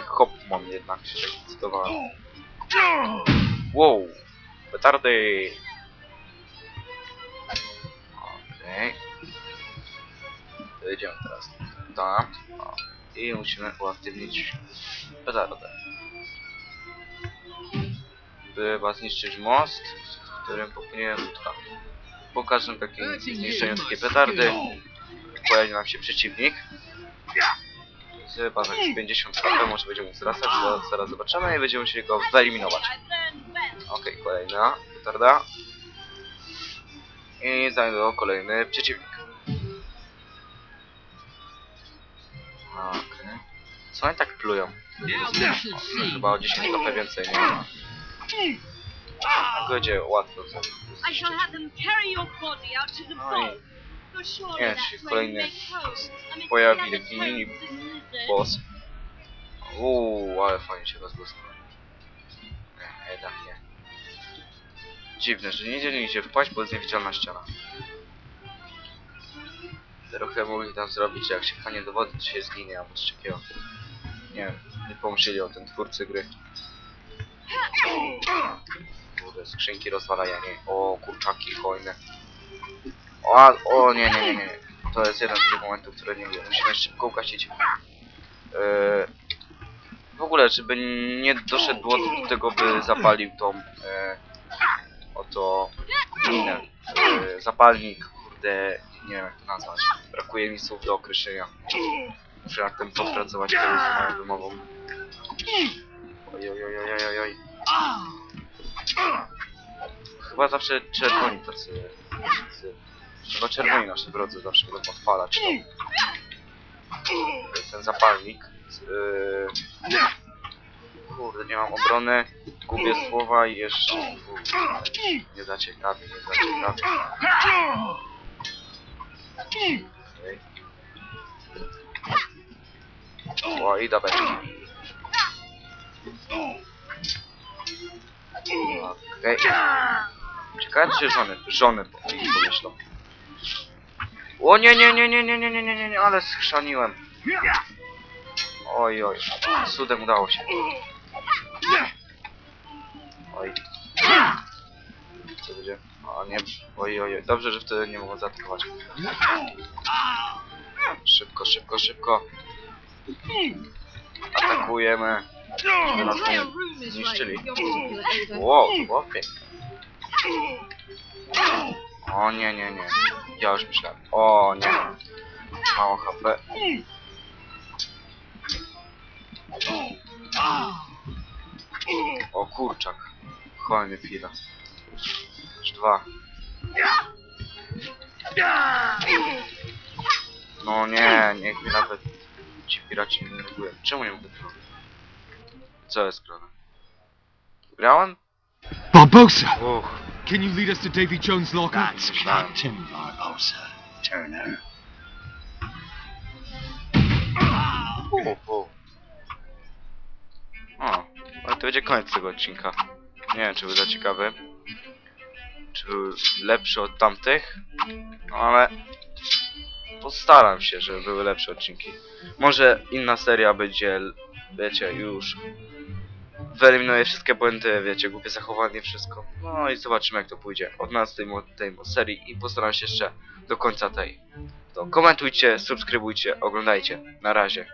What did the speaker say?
Hopmon jednak się tak zdecydowałem. Wow! Petardy! Okej. Jedziemy teraz tam. O. I musimy uaktywnić petardę. Trzeba zniszczyć most, w którym popłynie łódka. Po każdym takim zniszczeniu takiej petardy pojawi nam się przeciwnik widzę, bawię 50 HP, może będziemy wzrastać, zaraz, zaraz zobaczymy i będziemy musieli go wyeliminować. Okej, okay, kolejna petarda. I znajdę kolejny przeciwnik. Okej. Okay. Co oni tak plują? O, chyba o 10 HP więcej, nie ma. Godzie łatwo zrobić. No i nie, czyli where kolejny pojawi taki mini boss. Uuu, ale fajnie się rozbłyskał. Nie, jednak nie. Dziwne, że nie dzieli się wpaść, bo jest niewidzialna ściana. Trochę mogli tam zrobić, jak się panie do wody, to się zginie, albo coś takiego. Nie wiem, nie pomyśleli o tym twórcy gry. Kurde, skrzynki rozwalajanie. O, kurczaki, hojne. O, o nie, nie, nie, nie. To jest jeden z tych momentów, które nie lubię. Musimy szybko ugasić. Yy, w ogóle, żeby nie doszedł do tego, by zapalił tą yy, oto minę. Yy, zapalnik, kurde, nie wiem jak to nazwać. Brakuje mi słów do określenia. Muszę nad tym popracować kiedyś z moją wymową. Oj, oj, oj, oj, oj, oj. Chyba zawsze czerwoni tacy... tacy chyba czerwoni nasze drodzy zawsze będą odpalać to. Ten zapalnik. Yy... Kurde, nie mam obrony. Gubię słowa i jeszcze... Kurde, nie zaciekawi, nie zaciekawi. Okej. O, i do beczki. Okej. Ciekawe czy żony, żony pomyślą. O nie, nie, nie, nie, nie, nie, nie, nie, nie, nie, ale schrzaniłem. Oj, oj, cudem udało się. Oj. Co będzie? O nie, oj, oj, oj, dobrze, że wtedy nie mogą zaatakować. Szybko, szybko, szybko. Atakujemy. The nas nie zniszczyli. Wow, to było piękne. O nie, nie, nie. Ja już myślałem. O nie. Mało HP. O kurczak. Kolejny chwila. Już dwa. No nie, niech mnie nawet ci piraci nie denerwują. Czemu nie mogę tego? Co jest grane? Grałem? Barbosa! Uch, Can you lead us to Davy Jones' locker? That's Captain Barbosa, Turner. u. O, ale to będzie koniec tego odcinka. Nie wiem, czy był za ciekawy. Czy był lepszy od tamtych. No ale... Postaram się, żeby były lepsze odcinki. Może inna seria będzie, wiecie, już wyeliminuję wszystkie błędy, wiecie, głupie zachowanie, wszystko. No i zobaczymy jak to pójdzie od nas tej, tej serii i postaram się jeszcze do końca tej. To komentujcie, subskrybujcie, oglądajcie. Na razie.